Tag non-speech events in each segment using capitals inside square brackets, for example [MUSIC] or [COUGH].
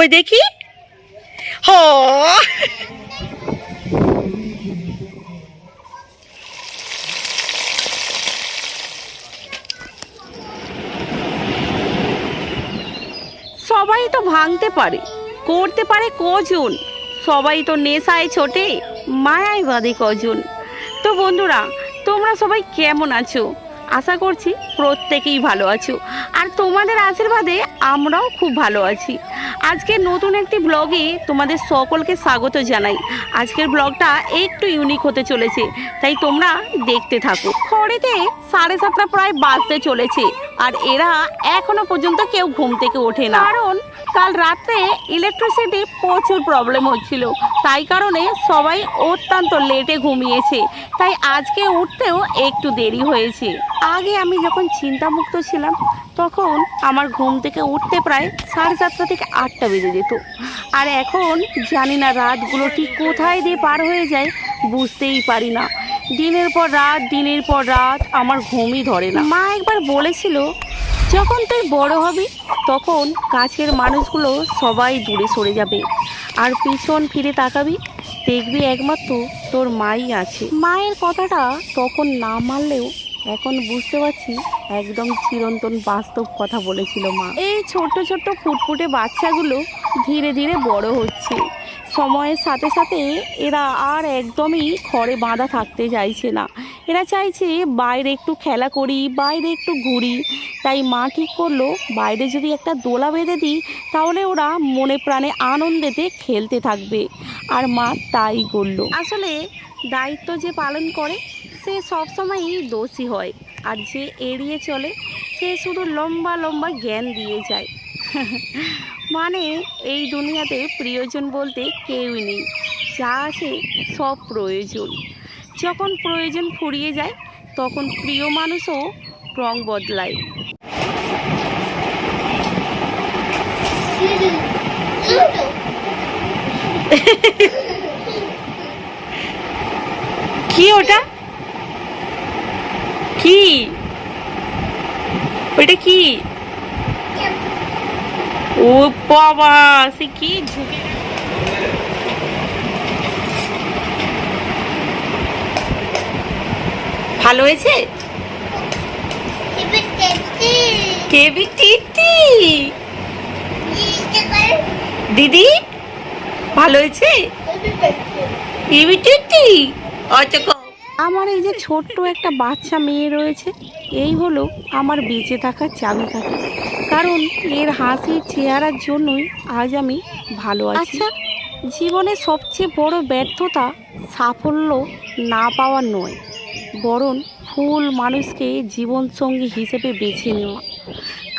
কই দেখি? হ। সবাই তো ভাঙতে পারে, করতে পারে কজন? সবাই তো নেশায় ছোটে, মায়ায় বাদে কজন? তো বন্ধুরা, তোমরা সবাই কেমন আছো? আশা করছি প্রত্যেকেই ভালো আছো। আর তোমাদের আশীর্বাদে আমরাও খুব ভালো আছি। আজকে নতুন একটি ব্লগে তোমাদের সকলকে স্বাগত জানাই। আজকের ব্লগটা একটু ইউনিক হতে চলেছে, তাই তোমরা দেখতে থাকো। খড়েতে সাড়ে সাতটা প্রায় বাজতে চলেছে। আর এরা এখনও পর্যন্ত কেউ ঘুম থেকে ওঠে না। কারণ কাল রাতে ইলেকট্রিসিটি প্রচুর প্রবলেম হচ্ছিল। তাই কারণে সবাই অত্যন্ত লেটে ঘুমিয়েছে। তাই আজকে উঠতেও একটু দেরি হয়েছে। আগে আমি যখন চিন্তামুক্ত ছিলাম, তখন আমার ঘুম থেকে উঠতে প্রায় সাড়ে সাতটা থেকে আটটা বেজে যেত। আর এখন জানি না রাতগুলো ঠিক কোথায় দিয়ে পার হয়ে যায়, বুঝতেই পারি না। দিনের পর রাত, দিনের পর রাত, আমার ঘুমই ধরে না। মা একবার বলেছিল, যখন তুই বড় হবি, তখন কাছের মানুষগুলো সবাই দূরে সরে যাবে। আর পিছন ফিরে তাকাবি, দেখবি একমাত্র তোর মাই আছে। মায়ের কথাটা তখন না মানলেও এখন বুঝতে পারছি, একদম চিরন্তন বাস্তব কথা বলেছিল মা। এই ছোট্ট ছোট্ট ফুটফুটে বাচ্চাগুলো ধীরে ধীরে বড় হচ্ছে। সময়ের সাথে সাথে এরা আর একদমই ঘরে বাঁধা থাকতে চাইছে না। এরা চাইছে বাইরে একটু খেলা করি, বাইরে একটু ঘুরি। তাই মা ঠিক করল? বাইরে যদি একটা দোলা বেঁধে দিই, তাহলে ওরা মনে প্রাণে আনন্দেতে খেলতে থাকবে। আর মা তাই করল। আসলে দায়িত্ব যে পালন করে, সে সবসময়ই দোষী হয়। আর যে এড়িয়ে চলে, সে শুধু লম্বা লম্বা জ্ঞান দিয়ে যায়। [LAUGHS] মানে এই দুনিয়াতে প্রিয়জন বলতে কেউই নেই। যা আছে সব প্রয়োজন। যখন প্রয়োজন ফুরিয়ে যায়, তখন প্রিয় মানুষও রং বদলায়। কি ওটা? কি? ওটা কি? ও সে ভালো হয়েছে? দিদি, ভালো হয়েছে? আচ্ছা। আমার এই যে ছোট্ট একটা বাচ্চা মেয়ে রয়েছে, এই হলো আমার বেঁচে থাকার চাবিকাঠি কারণ এর হাসি চেহারার জন্যই আজ আমি ভালো আছি। আচ্ছা জীবনে সবচেয়ে বড় ব্যর্থতা সাফল্য না পাওয়া নয়, বরং ফুল মানুষকে জীবনসঙ্গী হিসেবে বেছে নেওয়া।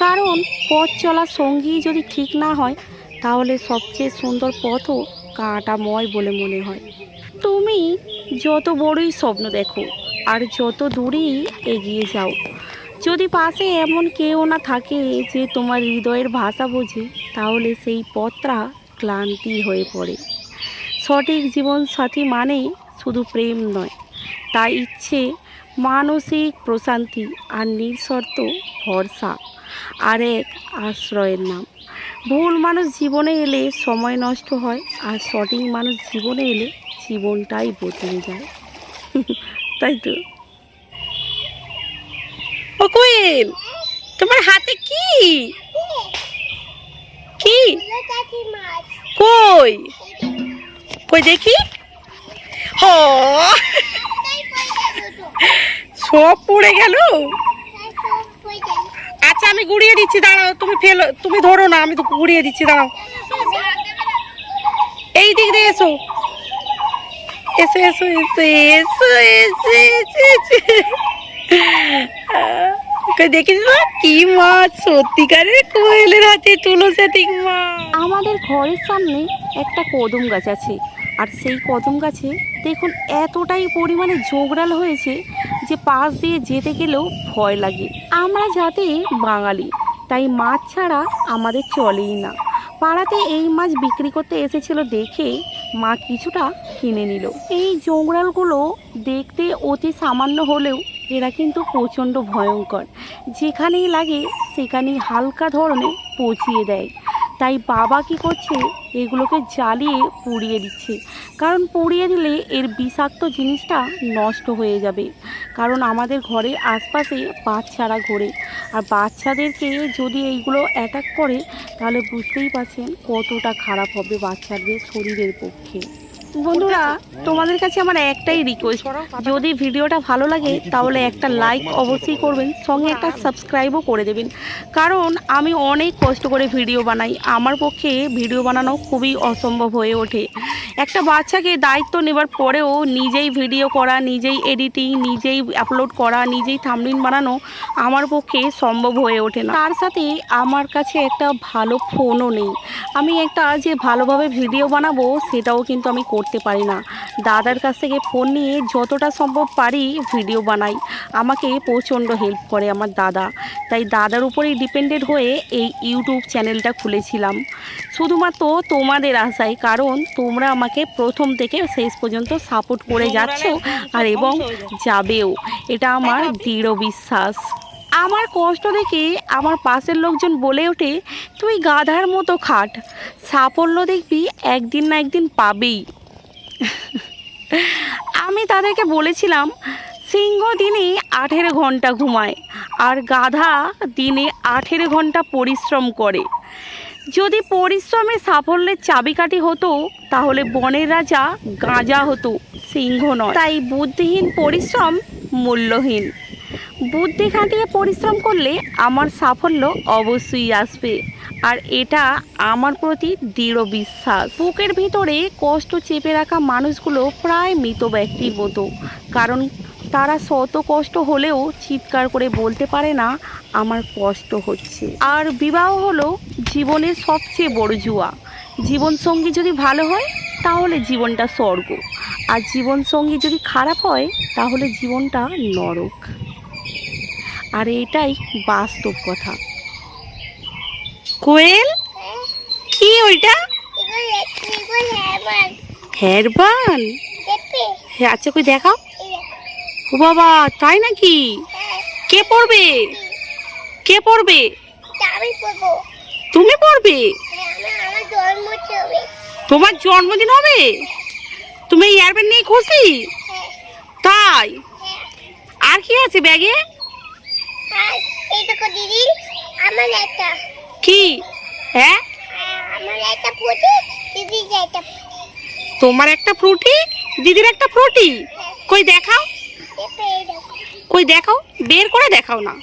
কারণ পথ চলা সঙ্গী যদি ঠিক না হয়, তাহলে সবচেয়ে সুন্দর পথও কাঁটাময় বলে মনে হয়। তুমি যত বড়ই স্বপ্ন দেখো, আর যত দূরেই এগিয়ে যাও যদি পাশে এমন কেউ না থাকে যে তোমার হৃদয়ের ভাষা বোঝে, তাহলে সেই পথটা ক্লান্তি হয়ে পড়ে। সঠিক জীবন সাথী মানে শুধু প্রেম নয়, তাই ইচ্ছে, মানসিক প্রশান্তি আর নিঃশর্ত ভরসা আর এক আশ্রয়ের নাম। ভুল মানুষ জীবনে এলে সময় নষ্ট হয় আর সঠিক মানুষ জীবনে এলে জীবনটাই বদলে যায়। [LAUGHS] তাই তো? ও কোয়েল তোমার হাতে কি? কি? কই? কই দেখি? হ। সব পড়ে গেল? আচ্ছা আমি গুড়িয়ে দিচ্ছি, দাঁড়াও, তুমি ফেলো, তুমি ধরো না, আমি তো গুড়িয়ে দিচ্ছি, দাঁড়াও। এই দিক দিয়ে এসো। এসো এসো এসো এসো এসো এসো এসো। মাছ? সত্যিকারের আমাদের ঘরের সামনে একটা কদম গাছ আছে। আর সেই কদম গাছে দেখুন এতটাই পরিমাণে জোগড়াল হয়েছে যে পাশ দিয়ে যেতে গেলেও ভয় লাগে। আমরা যাতে বাঙালি, তাই মাছ ছাড়া আমাদের চলেই না। পাড়াতে এই মাছ বিক্রি করতে এসেছিল দেখে মা কিছুটা কিনে নিল। এই জোংড়ালগুলো দেখতে অতি সামান্য হলেও এরা কিন্তু প্রচণ্ড ভয়ঙ্কর। যেখানেই লাগে সেখানেই হালকা ধরনের পচিয়ে দেয়। তাই বাবা কি করছে? এগুলোকে জ্বালিয়ে পুড়িয়ে দিচ্ছে। কারণ পুড়িয়ে দিলে এর বিষাক্ত জিনিসটা নষ্ট হয়ে যাবে। কারণ আমাদের ঘরের আশপাশে বাচ্চারা ঘোরে। আর বাচ্চাদেরকে যদি এইগুলো অ্যাটাক করে, তাহলে বুঝতেই পারছেন কতটা খারাপ হবে বাচ্চাদের শরীরের পক্ষে। বন্ধুরা তোমাদের কাছে আমার একটাই রিকোয়েস্ট যদি ভিডিওটা ভালো লাগে তাহলে একটা লাইক অবশ্যই করবেন সঙ্গে একটা সাবস্ক্রাইবও করে দেবেন। কারণ আমি অনেক কষ্ট করে ভিডিও বানাই। আমার পক্ষে ভিডিও বানানো খুবই অসম্ভব হয়ে ওঠে। একটা বাচ্চাকে দায়িত্ব নেবার পরেও নিজেই ভিডিও করা নিজেই এডিটিং নিজেই আপলোড করা নিজেই থামলিন বানানো আমার পক্ষে সম্ভব হয়ে ওঠে না। তার সাথে আমার কাছে একটা ভালো ফোনও নেই। আমি একটা যে ভালোভাবে ভিডিও বানাবো সেটাও কিন্তু আমি করতে পারি না। দাদার কাছ থেকে ফোন নিয়ে যতটা সম্ভব পারি ভিডিও বানাই। আমাকে প্রচণ্ড হেল্প করে আমার দাদা। তাই দাদার উপরেই ডিপেন্ডেড হয়ে এই ইউটিউব চ্যানেলটা খুলেছিলাম। শুধুমাত্র তোমাদের আশায় কারণ তোমরা আমাকে প্রথম থেকে শেষ পর্যন্ত সাপোর্ট করে যাচ্ছ আর এবং যাবেও। এটা আমার দৃঢ় বিশ্বাস। আমার কষ্ট দেখে আমার পাশের লোকজন বলে ওঠে তুই গাধার মতো খাট। সাফল্য দেখবি একদিন না একদিন পাবেই। আমি তাদেরকে বলেছিলাম, সিংহ দিনে আঠেরো ঘণ্টা ঘুমায় আর গাধা দিনে আঠেরো ঘণ্টা পরিশ্রম করে। যদি পরিশ্রমে সাফল্যের চাবিকাঠি হতো, তাহলে বনের রাজা গাঁজা হতো, সিংহ নয়। তাই বুদ্ধিহীন পরিশ্রম মূল্যহীন। বুদ্ধি খাটিয়ে পরিশ্রম করলে আমার সাফল্য অবশ্যই আসবে। আর এটা আমার প্রতি দৃঢ় বিশ্বাস। বুকের ভিতরে কষ্ট চেপে রাখা মানুষগুলো প্রায় মৃত ব্যক্তির মতো। কারণ তারা শত কষ্ট হলেও চিৎকার করে বলতে পারে না, আমার কষ্ট হচ্ছে। আর বিবাহ হলো জীবনের সবচেয়ে বড় জুয়া। জীবনসঙ্গী যদি ভালো হয়, তাহলে জীবনটা স্বর্গ। আর জীবনসঙ্গী যদি খারাপ হয়, তাহলে জীবনটা নরক। আর এটাই বাস্তব কথা। কোয়েল? কি ওইটা? হেরবান? হ্যাঁ আচ্ছা কই দেখাও। ও বাবা, তাই নাকি? কে পড়বে? কে পড়বে? তুমি পড়বে? তোমার জন্মদিন হবে? তুমি এয়ারব্যান্ড নিয়ে খুশি তাই? আর কি আছে ব্যাগে? দিদি আমার একটা। কি? হ্যাঁ? আমার একটা পুঁটি দিদি একটা তোমার একটা ফ্রুটি দিদির একটা ফ্রুটি কই দেখাও। কই দেখাও। বের করে দেখাও না।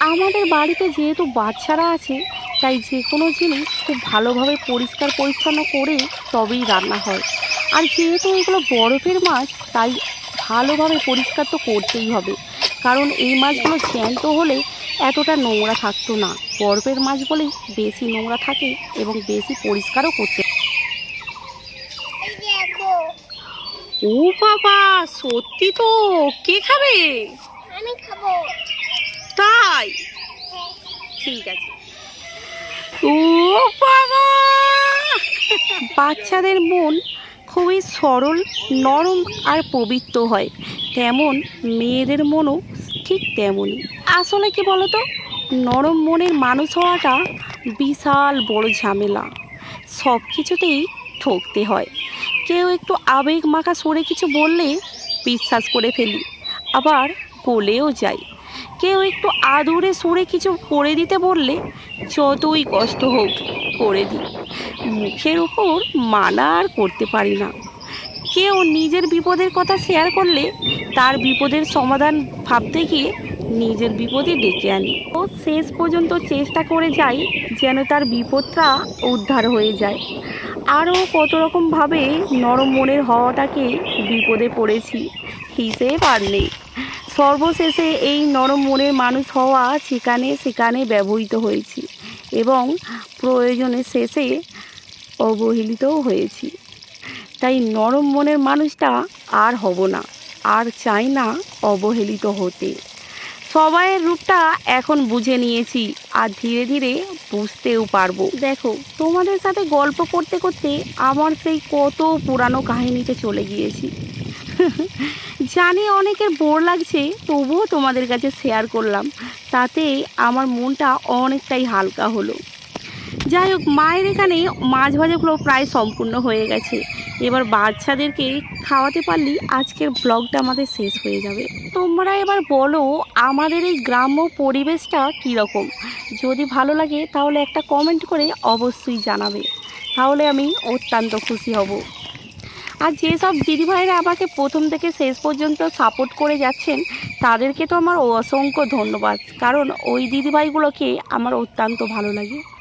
আমাদের বাড়িতে যেহেতু বাচ্চারা আছে তাই যে কোনো জিনিস খুব ভালোভাবে পরিষ্কার পরিচ্ছন্ন করে তবেই রান্না হয়। আর যেহেতু এগুলো বরফের মাছ তাই ভালোভাবে পরিষ্কার তো করতেই হবে। কারণ এই মাছগুলো জ্যান্ত হলে এতটা নোংরা থাকতো না। বরফের মাছ বলেই বেশি নোংরা থাকে এবং বেশি পরিষ্কারও করতে ও বাবা সত্যি তো? কে খাবে? আমি খাব। তাই? ঠিক আছে। ও বাবা! বাচ্চাদের মন খুবই সরল নরম আর পবিত্র হয়। তেমন মেয়েদের মনও ঠিক তেমনই। আসলে কি বলতো? নরম মনের মানুষ হওয়াটা বিশাল বড় ঝামেলা। সব কিছুতেই ঠকতে হয়। কেউ একটু আবেগ মাখা সরে কিছু বললে বিশ্বাস করে ফেলি, আবার গলেও যাই। কেউ একটু আদুরে সরে কিছু করে দিতে বললে যতই কষ্ট হোক করে দিই। মুখের উপর মানা আর করতে পারি না। কেউ নিজের বিপদের কথা শেয়ার করলে তার বিপদের সমাধান ভাবতে গিয়ে নিজের বিপদে ডেকে আনি। ও শেষ পর্যন্ত চেষ্টা করে যাই যেন তার বিপদটা উদ্ধার হয়ে যায়। আরও কত রকমভাবে নরম মনের হওয়াটাকে বিপদে পড়েছি, হিসেব নেই। সর্বশেষে এই নরম মনের মানুষ হওয়া সেখানে সেখানে ব্যবহৃত হয়েছি এবং প্রয়োজনে শেষে অবহেলিতও হয়েছি। তাই নরম মনের মানুষটা আর হব না, আর চাই না অবহেলিত হতে। সবাইয়ের রূপটা এখন বুঝে নিয়েছি আর ধীরে ধীরে বুঝতেও পারব। দেখো, তোমাদের সাথে গল্প করতে করতে আমার সেই কত পুরানো কাহিনীতে চলে গিয়েছি। জানি অনেকের বোর লাগছে, তবুও তোমাদের কাছে শেয়ার করলাম। তাতে আমার মনটা অনেকটাই হালকা হলো। যাই হোক, মায়ের এখানে মাছ ভাজাগুলো প্রায় সম্পূর্ণ হয়ে গেছে। এবার বাচ্চাদেরকে খাওয়াতে পারলেই আজকের ব্লগটা আমাদের শেষ হয়ে যাবে। তোমরা এবার বলো, আমাদের এই গ্রাম্য পরিবেশটা কীরকম? যদি ভালো লাগে, তাহলে একটা কমেন্ট করে অবশ্যই জানাবে। তাহলে আমি অত্যন্ত খুশি হব। আর যেসব দিদিভাইরা আমাকে প্রথম থেকে শেষ পর্যন্ত সাপোর্ট করে যাচ্ছেন, তাদেরকে তো আমার অসংখ্য ধন্যবাদ। কারণ ওই দিদিভাইগুলোকে আমার অত্যন্ত ভালো লাগে।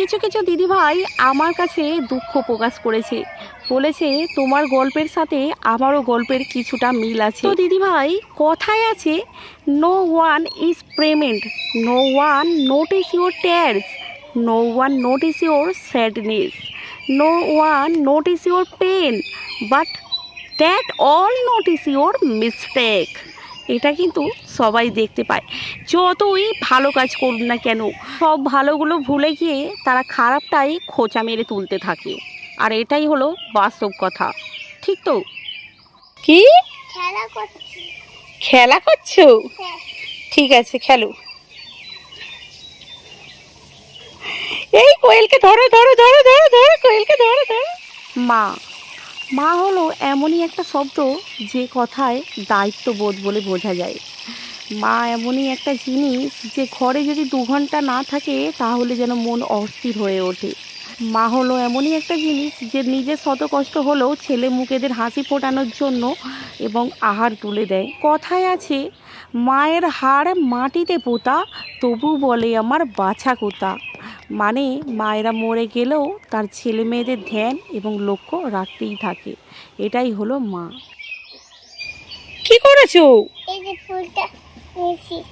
কিছু কিছু দিদিভাই আমার কাছে দুঃখ প্রকাশ করেছে। বলেছে, তোমার গল্পের সাথে আমারও গল্পের কিছুটা মিল আছে। তো দিদিভাই, কথায় আছে no one is permanent no one notice your tears no one notice your sadness no one notice your pain but that all notice your mistake এটা কিন্তু সবাই দেখতে পায়। যতই ভালো কাজ করুন না কেন সব ভালোগুলো ভুলে গিয়ে তারা খারাপটাই খোঁচা মেরে তুলতে থাকে। আর এটাই হলো বাস্তব কথা। ঠিক তো? কি? খেলা করছি। খেলা করছ? হ্যাঁ। ঠিক আছে খেলো। এই কোয়েলকে ধরো ধরো ধরো ধরো ধরো কোয়েলকে ধরো ধরো। মা মা হলো এমনই একটা শব্দ যে কথায় দায়িত্ববোধ বলে বোঝা যায়। মা এমনই একটা জিনিস যে ঘরে যদি দু ঘণ্টা না থাকে তাহলে যেন মন অস্থির হয়ে ওঠে। মা হলো এমনই একটা জিনিস যে নিজের শত কষ্ট হলেও ছেলে মুখেদের হাসি ফোটানোর জন্য এবং আহার তুলে দেয়। কথায় আছে, মায়ের হাড় মাটিতে পোতা, তবু বলে আমার বাছা কোথা মানে মায়েরা মরে গেলেও তার ছেলে মেয়েদের ধ্যান এবং লক্ষ্য রাখতেই থাকে। এটাই হলো মা। কি করেছ? এই যে ফুলটা নিয়েছি।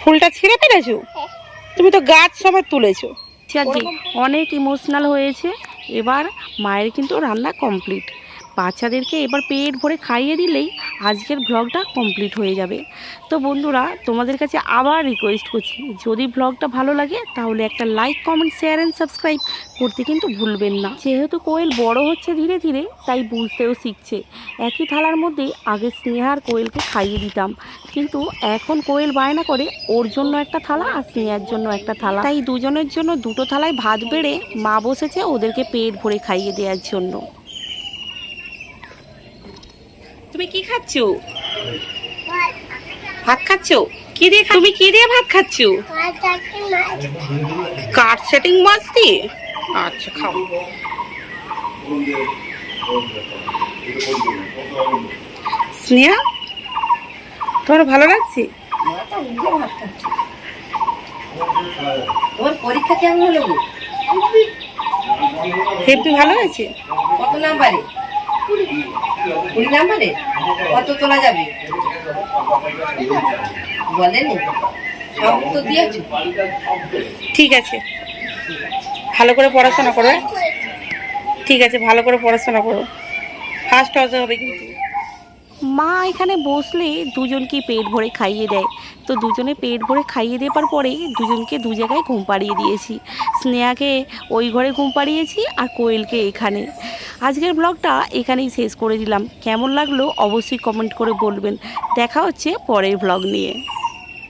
ফুলটা ছিঁড়ে ফেলেছো? হ্যাঁ। তুমি তো গাছ সমেত তুলেছো। আজকে অনেক ইমোশনাল হয়েছে। এবার মায়ের কিন্তু রান্না কমপ্লিট বাচ্চাদেরকে এবার পেট ভরে খাইয়ে দিলেই আজকের ব্লগটা কমপ্লিট হয়ে যাবে। তো বন্ধুরা, তোমাদের কাছে আবার রিকোয়েস্ট করছি, যদি ব্লগটা ভালো লাগে, তাহলে একটা like comment share and subscribe করতে কিন্তু ভুলবেন না। যেহেতু কোয়েল বড় হচ্ছে ধীরে ধীরে, তাই বুঝতেও শিখছে। একই থালার মধ্যে আগে স্নেহার কোয়েলকে খাইয়ে দিতাম। কিন্তু এখন কোয়েল বায়না করে ওর জন্য একটা থালা আর স্নেহার জন্য একটা থালা। তাই দুজনের জন্য দুটো থালায় ভাত বেড়ে মা বসেছে ওদেরকে পেট ভরে খাইয়ে দেওয়ার জন্য। তুমি কি খাচ্ছো? ভাত খাচ্ছো? কি দিয়ে তুমি কি দিয়ে ভাত খাচ্ছো? কাঠ সেটিং মাছ দিয়ে আচ্ছা খাও। স্নেহা তোমার ভালো লাগছে? তোমার পরীক্ষা কেমন হলো? হেপি ভালো হয়েছে? কত নাম্বারে? কুড়ি নাম্বারে? কত তোলা যাবে? বলেনি সব তো দিয়েছ। ঠিক আছে। ভালো করে পড়াশোনা করো হ্যাঁ? ঠিক আছে ভালো করে পড়াশোনা করো। ফার্স্ট হতে হবে কিন্তু। মা এখানে বসলে দুজনকে পেট ভরে খাইয়ে দেয়। তো দুজনে পেট ভরে খাইয়ে দেওয়ার পরে দুজনকে দু জায়গায় ঘুম পাড়িয়ে দিয়েছি। স্নেহাকে ওই ঘরে ঘুম পাড়িয়েছি আর কোয়েলকে এখানে। আজকের ব্লগটা এখানেই শেষ করে দিলাম। কেমন লাগল অবশ্যই কমেন্ট করে বলবেন। দেখা হচ্ছে পরের ব্লগ নিয়ে।